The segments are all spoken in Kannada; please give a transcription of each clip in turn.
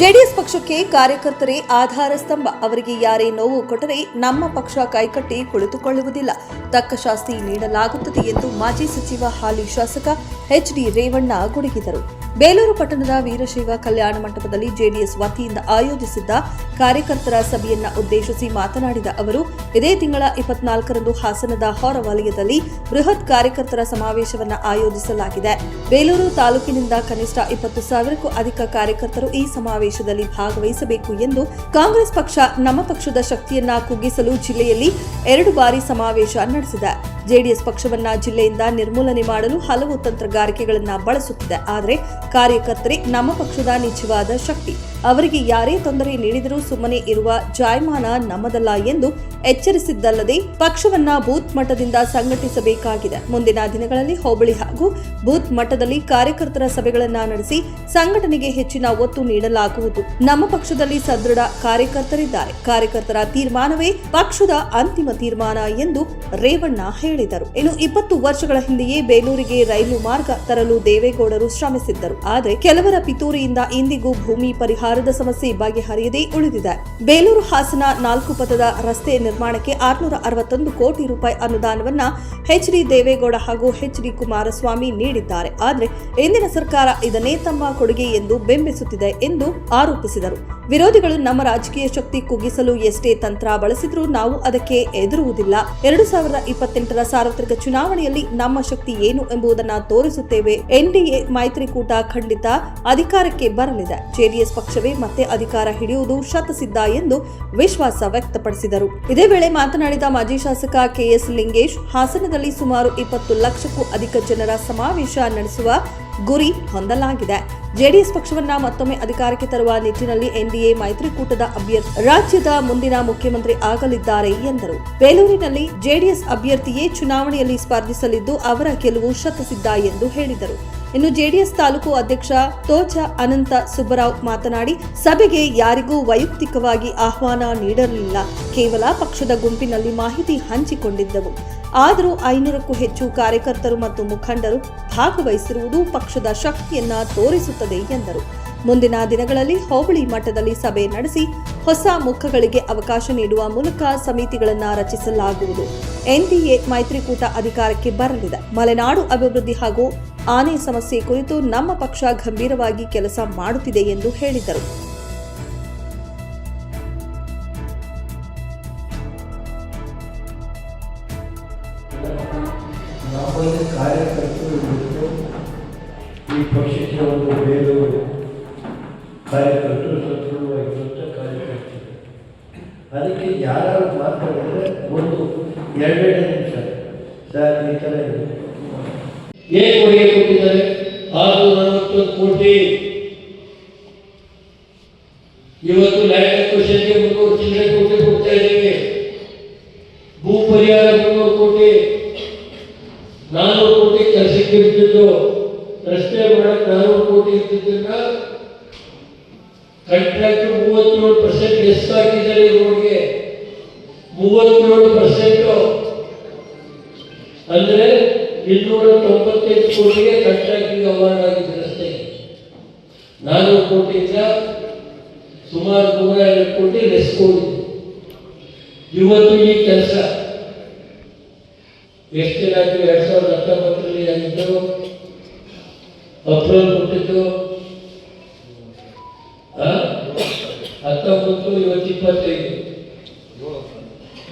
ಜೆಡಿಎಸ್ ಪಕ್ಷಕ್ಕೆ ಕಾರ್ಯಕರ್ತರೇ ಆಧಾರ ಸ್ತಂಭ. ಅವರಿಗೆ ಯಾರೇ ನೋವು ಕೊಟ್ಟರೆ ನಮ್ಮ ಪಕ್ಷ ಕೈಕಟ್ಟಿ ಕುಳಿತುಕೊಳ್ಳುವುದಿಲ್ಲ. ತಕ್ಕ ಶಾಸ್ತಿ ನೀಡಲಾಗುತ್ತದೆ ಎಂದು ಮಾಜಿ ಸಚಿವ ಹಾಲಿ ಶಾಸಕ ಎಚ್ ಡಿ ರೇವಣ್ಣ ಗುಡುಗಿದರು. ಬೇಲೂರು ಪಟ್ಟಣದ ವೀರಶೈವ ಕಲ್ಯಾಣ ಮಂಟಪದಲ್ಲಿ ಜೆಡಿಎಸ್ ವತಿಯಿಂದ ಆಯೋಜಿಸಿದ್ದ ಕಾರ್ಯಕರ್ತರ ಸಭೆಯನ್ನ ಉದ್ದೇಶಿಸಿ ಮಾತನಾಡಿದ ಅವರು, ಇದೇ ತಿಂಗಳ ಇಪ್ಪತ್ನಾಲ್ಕರಂದು ಹಾಸನದ ಹೊರವಲಯದಲ್ಲಿ ಬೃಹತ್ ಕಾರ್ಯಕರ್ತರ ಸಮಾವೇಶವನ್ನು ಆಯೋಜಿಸಲಾಗಿದೆ. ಬೇಲೂರು ತಾಲೂಕಿನಿಂದ ಕನಿಷ್ಠ ಇಪ್ಪತ್ತು ಸಾವಿರಕ್ಕೂ ಅಧಿಕ ಕಾರ್ಯಕರ್ತರು ಈ ಸಮಾವೇಶದಲ್ಲಿ ಭಾಗವಹಿಸಬೇಕು ಎಂದು ಕಾಂಗ್ರೆಸ್ ಪಕ್ಷ ನಮ್ಮ ಪಕ್ಷದ ಶಕ್ತಿಯನ್ನ ಕುಗ್ಗಿಸಲು ಜಿಲ್ಲೆಯಲ್ಲಿ ಎರಡು ಬಾರಿ ಸಮಾವೇಶ ನಡೆಸಿದೆ. ಜೆಡಿಎಸ್ ಪಕ್ಷವನ್ನ ಜಿಲ್ಲೆಯಿಂದ ನಿರ್ಮೂಲನೆ ಮಾಡಲು ಹಲವು ತಂತ್ರಗಾರಿಕೆಗಳನ್ನ ಬಳಸುತ್ತಿದೆ. ಆದರೆ ಕಾರ್ಯಕರ್ತರೇ ನಮ್ಮ ಪಕ್ಷದ ನಿಜವಾದ ಶಕ್ತಿ. ಅವರಿಗೆ ಯಾರೇ ತೊಂದರೆ ನೀಡಿದರೂ ಸುಮ್ಮನೆ ಇರುವ ಜಾಯಮಾನ ನಮ್ಮದಲ್ಲ ಎಂದು ಎಚ್ಚರಿಸಿದ್ದಲ್ಲದೆ ಪಕ್ಷವನ್ನ ಬೂತ್ ಮಟ್ಟದಿಂದ ಸಂಘಟಿಸಬೇಕಾಗಿದೆ. ಮುಂದಿನ ದಿನಗಳಲ್ಲಿ ಹೋಬಳಿ ಹಾಗೂ ಬೂತ್ ಮಟ್ಟದಲ್ಲಿ ಕಾರ್ಯಕರ್ತರ ಸಭೆಗಳನ್ನ ನಡೆಸಿ ಸಂಘಟನೆಗೆ ಹೆಚ್ಚಿನ ಒತ್ತು ನೀಡಲಾಗುವುದು. ನಮ್ಮ ಪಕ್ಷದಲ್ಲಿ ಸದೃಢ ಕಾರ್ಯಕರ್ತರಿದ್ದಾರೆ. ಕಾರ್ಯಕರ್ತರ ತೀರ್ಮಾನವೇ ಪಕ್ಷದ ಅಂತಿಮ ತೀರ್ಮಾನ ಎಂದು ರೇವಣ್ಣ ಹೇಳಿದರು. ಇನ್ನು ಇಪ್ಪತ್ತು ವರ್ಷಗಳ ಹಿಂದೆಯೇ ಬೇಲೂರಿಗೆ ರೈಲು ಮಾರ್ಗ ತರಲು ದೇವೇಗೌಡರು ಶ್ರಮಿಸಿದ್ದರು. ಆದರೆ ಕೆಲವರ ಪಿತೂರಿಯಿಂದ ಇಂದಿಗೂ ಭೂಮಿ ಪರಿಹಾರದ ಸಮಸ್ಯೆ ಬಗೆಹರಿಯದೇ ಉಳಿದಿದೆ. ಬೇಲೂರು ಹಾಸನ ನಾಲ್ಕು ಪಥದ ರಸ್ತೆ ನಿರ್ಮಾಣಕ್ಕೆ ಆರುನೂರ ಅರವತ್ತೊಂದು ಕೋಟಿ ರೂಪಾಯಿ ಅನುದಾನವನ್ನ ಎಚ್ ಡಿ ದೇವೇಗೌಡ ಹಾಗೂ ಎಚ್ ಡಿ ಕುಮಾರಸ್ವಾಮಿ ನೀಡಿದ್ದಾರೆ. ಆದರೆ, ಇಂದಿನ ಸರ್ಕಾರ ಇದನ್ನೇ ತಮ್ಮ ಕೊಡುಗೆ ಎಂದು ಬೆಂಬಲಿಸುತ್ತಿದೆ ಎಂದು ಆರೋಪಿಸಿದರು. ವಿರೋಧಿಗಳು ನಮ್ಮ ರಾಜಕೀಯ ಶಕ್ತಿ ಕುಗ್ಗಿಸಲು ಎಷ್ಟೇ ತಂತ್ರ ಬಳಸಿದ್ರೂ ನಾವು ಅದಕ್ಕೆ ಎದುರುವುದಿಲ್ಲ ಎರಡು ಸಾವಿರದ ಇಪ್ಪತ್ತೆಂಟರ ಸಾರ್ವತ್ರಿಕ ಚುನಾವಣೆಯಲ್ಲಿ ನಮ್ಮ ಶಕ್ತಿ ಏನು ಎಂಬುದನ್ನ ತೋರಿಸುತ್ತೇವೆ. ಎನ್ಡಿಎ ಮೈತ್ರಿಕೂಟ ಖಂಡಿತ ಅಧಿಕಾರಕ್ಕೆ ಬರಲಿದೆ. ಜೆಡಿಎಸ್ ಪಕ್ಷವೇ ಮತ್ತೆ ಅಧಿಕಾರ ಹಿಡಿಯುವುದು ಶತಸಿದ್ಧ ಎಂದು ವಿಶ್ವಾಸ ವ್ಯಕ್ತಪಡಿಸಿದರು. ಇದೇ ವೇಳೆ ಮಾತನಾಡಿದ ಮಾಜಿ ಶಾಸಕ ಕೆಎಸ್ ಲಿಂಗೇಶ್, ಹಾಸನದಲ್ಲಿ ಸುಮಾರು ಇಪ್ಪತ್ತು ಲಕ್ಷಕ್ಕೂ ಅಧಿಕ ಜನರ ಸಮಾವೇಶ ನಡೆಸುವ ಗುರಿ ಹೊಂದಲಾಗಿದೆ. ಜೆಡಿಎಸ್ ಪಕ್ಷವನ್ನ ಮತ್ತೊಮ್ಮೆ ಅಧಿಕಾರಕ್ಕೆ ತರುವ ನಿಟ್ಟಿನಲ್ಲಿ ಎನ್ಡಿಎ ಮೈತ್ರಿಕೂಟದ ಅಭ್ಯರ್ಥಿ, ರಾಜ್ಯದ ಮುಂದಿನ ಮುಖ್ಯಮಂತ್ರಿ ಆಗಲಿದ್ದಾರೆ ಎಂದರು. ಬೇಲೂರಿನಲ್ಲಿ ಜೆಡಿಎಸ್ ಅಭ್ಯರ್ಥಿಯೇ ಚುನಾವಣೆಯಲ್ಲಿ ಸ್ಪರ್ಧಿಸಲಿದ್ದು ಅವರ ಗೆಲುವು ಶತಸಿದ್ಧ ಎಂದು ಹೇಳಿದರು. ಇನ್ನು ಜೆಡಿಎಸ್ ತಾಲೂಕು ಅಧ್ಯಕ್ಷ ತೋಚ ಅನಂತ ಸುಬ್ಬರಾವ್ ಮಾತನಾಡಿ, ಸಭೆಗೆ ಯಾರಿಗೂ ವೈಯಕ್ತಿಕವಾಗಿ ಆಹ್ವಾನ ನೀಡಿರಲಿಲ್ಲ ಕೇವಲ ಪಕ್ಷದ ಗುಂಪಿನಲ್ಲಿ ಮಾಹಿತಿ ಹಂಚಿಕೊಂಡಿದ್ದವು. ಆದರೂ ಐನೂರಕ್ಕೂ ಹೆಚ್ಚು ಕಾರ್ಯಕರ್ತರು ಮತ್ತು ಮುಖಂಡರು ಭಾಗವಹಿಸಿರುವುದು ಪಕ್ಷದ ಶಕ್ತಿಯನ್ನ ತೋರಿಸುತ್ತದೆ ಎಂದರು. ಮುಂದಿನ ದಿನಗಳಲ್ಲಿ ಹೋಬಳಿ ಮಟ್ಟದಲ್ಲಿ ಸಭೆ ನಡೆಸಿ ಹೊಸ ಮುಖಗಳಿಗೆ ಅವಕಾಶ ನೀಡುವ ಮೂಲಕ ಸಮಿತಿಗಳನ್ನು ರಚಿಸಲಾಗುವುದು. ಎನ್ಡಿಎ ಮೈತ್ರಿಕೂಟ ಅಧಿಕಾರಕ್ಕೆ ಬರಲಿದೆ. ಮಲೆನಾಡು ಅಭಿವೃದ್ಧಿ ಹಾಗೂ ಆನೆ ಸಮಸ್ಯೆ ಕುರಿತು ನಮ್ಮ ಪಕ್ಷ ಗಂಭೀರವಾಗಿ ಕೆಲಸ ಮಾಡುತ್ತಿದೆ ಎಂದು ಹೇಳಿದರು. ಕಾರ್ಯಕರ್ತರು ಈ ಪಕ್ಷಕ್ಕೆ ಒಂದು ಬೇಲೂರು ಕಾರ್ಯಕರ್ತರು ಸದೃಢವಾಗಿರುವಂಥ ಕಾರ್ಯಕರ್ತರು ಅದಕ್ಕೆ ಯಾರು ಮಾತಾಡಿದ್ರೆ ಒಂದು ಎರಡೆರಡು ನಿಮಿಷ. ಸರ್, ಈ ಥರ ಇದೆ. ಏನು ಕೊಡುಗೆ ಕೊಟ್ಟಿದ್ದಾರೆ. ಆರುನೂರ ನಲವತ್ತೊಂದು ಕೋಟಿ ಇವತ್ತು ಲ್ಯಾಂಡ್ ಅಕ್ವಿಷನ್ಗೆ ಮುನ್ನೂರು ಚಿಲ್ಲರೆ ಕೋಟಿ ಕೊಡ್ತಾ ಇದ್ದೀವಿ ಭೂ ಪರಿಹಾರ ಮುನ್ನೂರು ಕೋಟಿ. ನಾನ್ನೂರು ಕೋಟಿ ಕೆಲಸಕ್ಕೆ ಇರ್ತಿದ್ದು ರಸ್ತೆ ಮಾಡಕ್ಕೆ ನಾನ್ನೂರು ಕೋಟಿ ಇರ್ತಿದ್ದನ್ನ ಕಾಂಟ್ರಾಕ್ಟ್ ಮೂವತ್ತೇಳು ಪರ್ಸೆಂಟ್ ಎಷ್ಟು ಹಾಕಿದ್ದಾರೆ ರೋಡ್ಗೆ ಮೂವತ್ತೇಳು ಪರ್ಸೆಂಟು ಅಂದ್ರೆ ಇನ್ನೂರ ತೊಂಬತ್ತೈದು ಕೋಟಿಗೆ ಕಂಟ್ರಾಕ್ಟಿಗೆ ಅವಾರ್ಡ್ ಆಗಿದೆ ರಸ್ತೆ ನಾನ್ನೂರು ಕೋಟಿಯಿಂದ ಸುಮಾರು ನೂರ ಐವತ್ತು ಕೋಟಿ ಲೆಸ್ ಕೋಟಿ. ಇವತ್ತು ಈ ಕೆಲಸ. ಎಷ್ಟು ದಿನ ಆಯ್ತು? ಎರಡ್ ಸಾವಿರದ ಹತ್ತೊಂಬತ್ತರಲ್ಲಿ ಆಗಿದ್ದು ಅಪ್ರೂವಲ್ ಕೊಟ್ಟಿದ್ದು.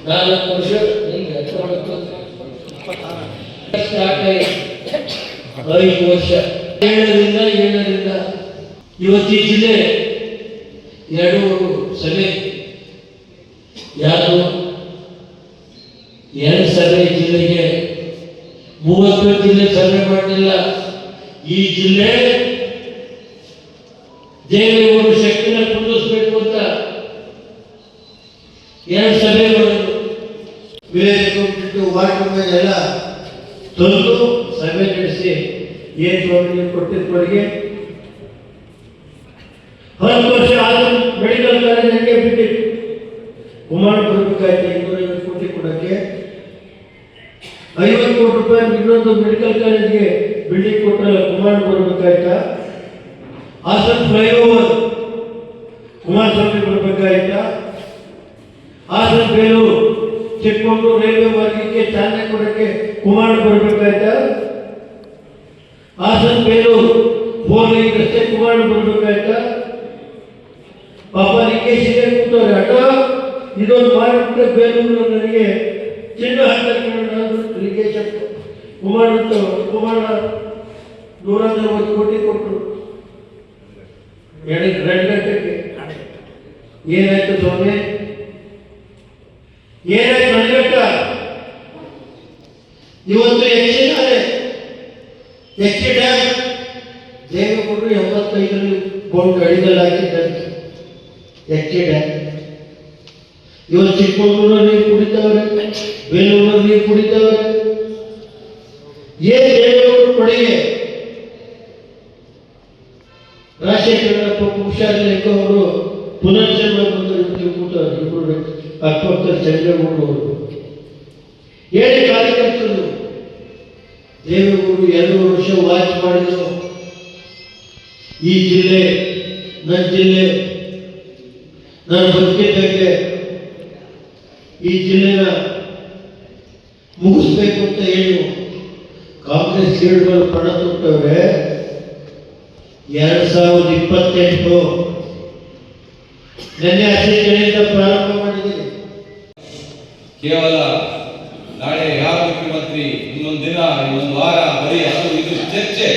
ನಾಲ್ಕು ವರ್ಷ ಐದು ವರ್ಷ ಏಳರಿಂದ ಏಳರಿಂದ ಇವತ್ತೀ ಜಿಲ್ಲೆ ಎರಡು ಸಭೆ ಯಾರು ಎರಡು ಸಭೆ ಜಿಲ್ಲೆಗೆ ಮೂವತ್ತು ಜಿಲ್ಲೆ ಸಭೆ ಮಾಡಲಿಲ್ಲ ಈ ಜಿಲ್ಲೆ ದೇವೇಗೌಡ ಶಕ್ತಿನ ಕುಂದಿಸ್ಬೇಕು ಅಂತ ಎರಡು ಸಭೆ ಮಾಡಿದ್ರು ವಿಲೇಜ್ ವಾರ್ಡ್ ಮೇಲೆಲ್ಲ ತಂದು ಸಭೆ ನಡೆಸಿ ಏನು ಕೊಡುಗೆ ಕೊಟ್ಟಿದ್ದ ಕೊಡುಗೆ. ಹತ್ತು ವರ್ಷ ಆದರೂ ಮೆಡಿಕಲ್ ಕಾಲೇಜ್ ಹಂಗೆ ಬಿಟ್ಟಿತ್ತು. ಕುಮಾರ್ ಬರಬೇಕಾಯ್ತು ಇನ್ನೂರೈವತ್ತು ಕೋಟಿ ಕೊಡಕ್ಕೆ ಐವತ್ತು ಕೋಟಿ ರೂಪಾಯಿ ಇನ್ನೊಂದು ಮೆಡಿಕಲ್ ಕಾಲೇಜ್ಗೆ ಬಿಲ್ಡಿಂಗ್ ಕೊಟ್ಟರೆ ಕುಮಾರ್ ಬರಬೇಕಾಯ್ತಾ ಹಾಸನ್ ಫ್ಲೈಓವರ್ ಕುಮಾರಸ್ವಾಮಿ ಬರಬೇಕಾಯ್ತಾ ಹಾಸನ್ ಬೇಲೂರು ಚಿಕ್ಕಮಗಳೂರು ರೈಲ್ವೆ ಮಾರ್ಗಕ್ಕೆ ಚಾಲನೆ ಕೊಡಕ್ಕೆ ಕುಮಾರ್ ಬರಬೇಕಾಯ್ತಾ? ಹಾಸನ್ ಬೇಲೂರು ಫೋನ್ ರಸ್ತೆ ಕುಮಾರ್ ಬರಬೇಕಾಯ್ತಾ? ಪಾಪ ನಿಕೇಶಿಗೆ ಕೂತವ್ರೆ. ಅಡ್ಡ ಇದೊಂದು ಮಾಡಿಬಿಟ್ರೆ ಬೇಲೂರು ನನಗೆ ಹಾಕಕ್ಕೆ ನಿಕೇಶ್ ಕುಮಾರ್ ಕುಮಾರ ನೂರ ನಲವತ್ತು ಕೋಟಿ ಕೊಟ್ಟರು ಎರಡು ಎರಡು ಗಂಟೆಗೆ. ಏನಾಯ್ತು ಸ್ವಾಮಿ? ಏನಾಯ್ತು ಇವತ್ತು ಹೆಚ್ಚಿದ್ದಾರೆ. ಹೆಚ್ಚಿ ಡ್ಯಾಮ್ ದೇವೇಗೌಡರು ಎಂಬತ್ತೈದರಲ್ಲಿ ಬೋರ್ಡ್ ಅಡಿಗಲಾಗಿದ್ದಂತೆ ಹೆಚ್ಚಿ ಡ್ಯಾಮ್ ಇವತ್ತು ಚಿಕ್ಕಮಗಳೂರಲ್ಲಿ ನೀರು ಕುಡಿತವ್ರೆ ಬೇಲೂರಲ್ಲಿ ನೀರು ಕುಡಿತವ್ರೆ. ಏನ್ ದೇವೇಗೌಡರು ಕೊಡುಗೆ? ರಾಜಶೇಖರಪ್ಪ ಹುಷಾರಿಲ್ಲ ಅವರು ಪುನರ್ಜನ್ಮ ಬಂದರು ಕೂತವ್ರು ಇಬ್ಬರು ಅಕ್ಕಪಕ್ಕದ ಚಂದ್ರಗೌಡ ಅವರು. ಹೇಳಿ ಕಾರ್ಯಕರ್ತರು ದೇವೇಗೌಡರು ಎರಡು ವರ್ಷ ವಾಚ್ ಮಾಡಿದ್ರು. ಈ ಜಿಲ್ಲೆ ನನ್ನ ಜಿಲ್ಲೆ, ನಾನು ಬದುಕಿದ್ದಕ್ಕೆ ಈ ಜಿಲ್ಲೆನ ಮುಗಿಸ್ಬೇಕು ಅಂತ ಹೇಳಿ ಕಾಂಗ್ರೆಸ್ ಲೀಡರ್ಗಳು ಪಣ ತೊಟ್ಟವ್ರೆ, ಎರಡ್ ಸಾವಿರದ ಇಪ್ಪತ್ತೆಂಟು ನೆನ್ನೆ ಅಸೆಂಬ್ಲಿಯಿಂದ ಪ್ರಾರಂಭ ಮಾಡಿದ್ದೀನಿ ಕೇವಲ ನಾಳೆ ಯಾರು ಮುಖ್ಯಮಂತ್ರಿ ಇನ್ನೊಂದು ದಿನ ಇನ್ನೊಂದು ವಾರ, ಬರೀ ಅದು ಇದು ಚರ್ಚೆ.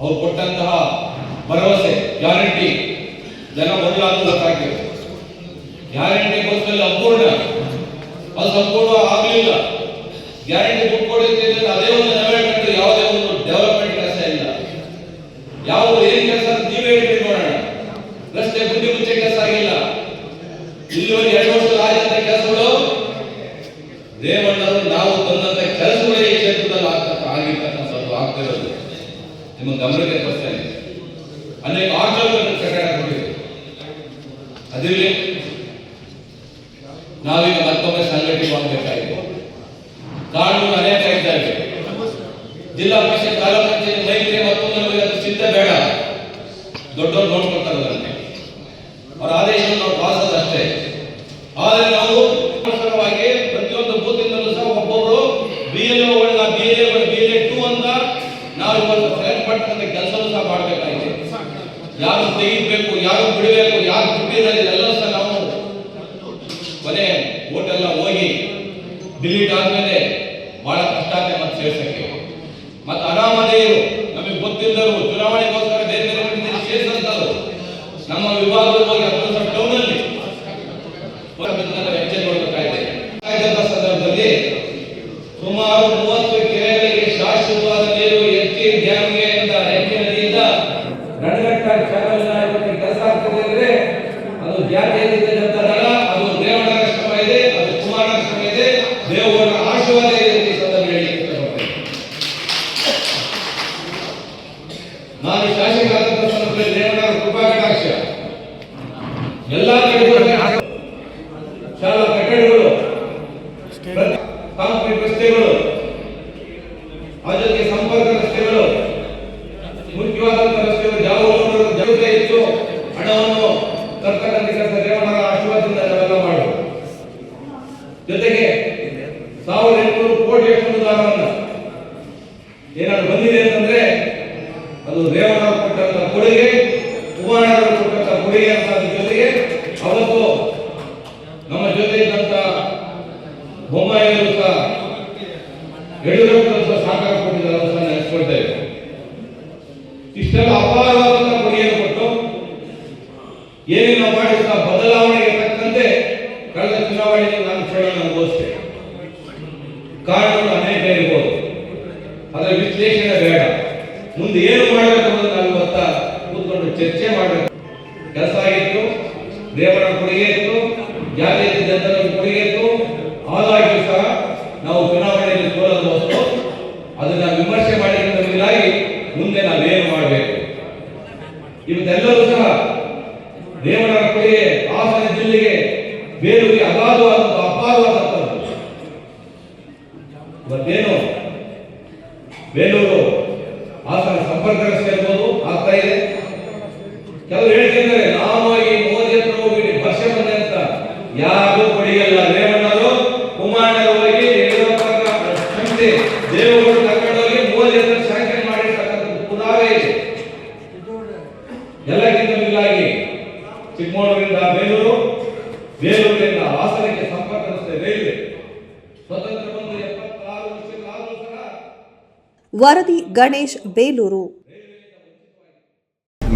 ಅವ್ರು ಕೊಟ್ಟಂತಹ ಭರವಸೆ, ಗ್ಯಾರಂಟಿ, ಜನ ಬದಲಾಗುವುದಕ್ಕಾಗಿದೆ ಗ್ಯಾರಂಟಿ ಬಸ್ಸಲ್ಲಿ ಅಪೂರ್ಣ ಅದು ಸಂಪೂರ್ಣ ಆಗಲಿಲ್ಲ ಗ್ಯಾರಂಟಿ ದುಡ್ಡು ಕೊಡುತ್ತೆ ಅಂದ್ರೆ ಅದೇ ಒಂದು ನವೇ ಕಂಡ್ರೆ ಯಾವುದೇ ಒಂದು ಡೆವಲಪ್ಮೆಂಟ್ ಕೆಲಸ ಇಲ್ಲ ಯಾವುದು ಏನ್ ಕೆಲಸ ಅಂತ ನೀವೇ ಹೇಳಿ ನೋಡೋಣ ರಸ್ತೆ ಬುದ್ಧಿ ಮುಚ್ಚೆ ಕೆಲಸ ಆಗಿಲ್ಲ ಇಲ್ಲಿವರೆಗೆ ಎರಡು ವರ್ಷ ಆದಂತ ಕೆಲಸಗಳು ರೇವಣ್ಣರು ನಾವು ತಂದಂತ ಕೆಲಸಗಳೇ ಈ ಕ್ಷೇತ್ರದಲ್ಲಿ ಆಗ್ತಕ್ಕ ಆಗಿರ್ತಕ್ಕಂಥದ್ದು ಆಗ್ತಿರೋದು ನಿಮ್ಮ ಗಮನಕ್ಕೆ ತರ್ತೇನೆ ಅನೇಕ ಆಟೋಗಳನ್ನು ಕಟ್ಟಡ ಕೊಟ್ಟಿದೆ ಅದಿರಲಿ ನಾವೀಗ ಮತ್ತೊಮ್ಮೆ ಸಂಘಟಿಸಬೇಕಾಯಿತು ಕಾನೂನು ಅನೇಕ ಇದ್ದಾವೆ ಜಿಲ್ಲಾ ಪರಿಷತ್ ತಾಲೂಕು ಪಂಚಾಯತ್ ಮೈತ್ರಿ ಮತ್ತೊಂದು ನಮಗೆ ಅದು ಚಿಂತೆ ಬೇಡ. ದೊಡ್ಡವ್ರು ನೋಡ್ಕೊಳ್ತಾರೆ ಅದನ್ನೇ ಅವರ ಆದೇಶವನ್ನು ಅಷ್ಟೇ. ಆದರೆ ನಾವು ಅವಸರವಾಗಿ ಪ್ರತಿಯೊಂದು ಬೂತಿಂದಲೂ ಸಹ ಒಬ್ಬೊಬ್ಬರು ಬಿ ಎಲ್ ಒಳ್ಳ B L A B L A two ಅಂತ ನಾವು ಇವತ್ತು ಸೆಲೆಕ್ಟ್ ಮಾಡ್ತಕ್ಕಂಥ ಕೆಲಸವನ್ನು ಸಹ ಮಾಡಬೇಕಾಗಿದೆ. ಯಾರು ತೆಗಿಬೇಕು, ಯಾರು ಬಿಡಬೇಕು, ಯಾರು ಬಿಟ್ಟಿದ್ದಾರೆ ಅನಾಮಧೇಯರು ನಮಗೆ ಗೊತ್ತಿಲ್ಲದರು ಚುನಾವಣೆಗೋಸ್ಕರ concrete ರಸ್ತೆಗಳು ಅದಕ್ಕೆ ಸಂಪರ್ಕ ಏನೇನು ಮಾಡಿ ಬದಲಾವಣೆಗೆ ತಕ್ಕಂತೆ ಕಳೆದ ಚುನಾವಣೆಯಲ್ಲಿ ನಾನು ಚುನಾವಣೆ ಅನುಭವಿಸಿದೆ ಕಾರಣಗಳು ಅನೇಕ ಇರ್ಬೋದು. ಅದರ ವಿಶ್ಲೇಷಣೆ ಬೇಡ. ಮುಂದೆ ಏನು ಮಾಡಬೇಕು ಅಂತ ನಾನು ಗೊತ್ತಾ ಕೂತ್ಕೊಂಡು ಚರ್ಚೆ ಮಾಡಬೇಕು. ರಸ್ತೆ ಇರ್ಬೋದು ಆಗ್ತಾ ಇದೆ. ಕೆಲವರು ಹೇಳ್ತಿದ್ದಾರೆ ನಾವು ಈ ಮೋದಿ ಹತ್ರ ಹೋಗಿ ಭಾಷೆ ಬಂದೆ ಅಂತ. ಯಾರು ಕೊಡಿಯಲ್ಲ ರೇವಣ್ಣರು ಕುಮಾರರು ಹೋಗಿ ಯಡಿಯೂರಪ್ಪ ಸಂಸ್ಥೆ ದೇವರು ಕರ್ಕೊಂಡೋಗಿ ಮೋದಿ ಹತ್ರ ಶಾಂಕ್ಷನ್ ಮಾಡಿರ್ತಕ್ಕಂಥದ್ದು ಪುರಾವೆ ಇದೆ. ಎಲ್ಲಕ್ಕಿಂತ ಮಿಗಿಲಾಗಿ ಚಿಕ್ಕಮಗಳೂರಿಂದ ಬೇಲೂರು, ಬೇಲೂರಿನಿಂದ ಹಾಸನಕ್ಕೆ ಸಂಪರ್ಕ ರಸ್ತೆ ರೈಲ್ವೆ ಸ್ವತಂತ್ರ ಬಂದು ಎಪ್ಪತ್ತಾರು ವರ್ಷ ವರದಿ ಗಣೇಶ್, ಬೇಲೂರು.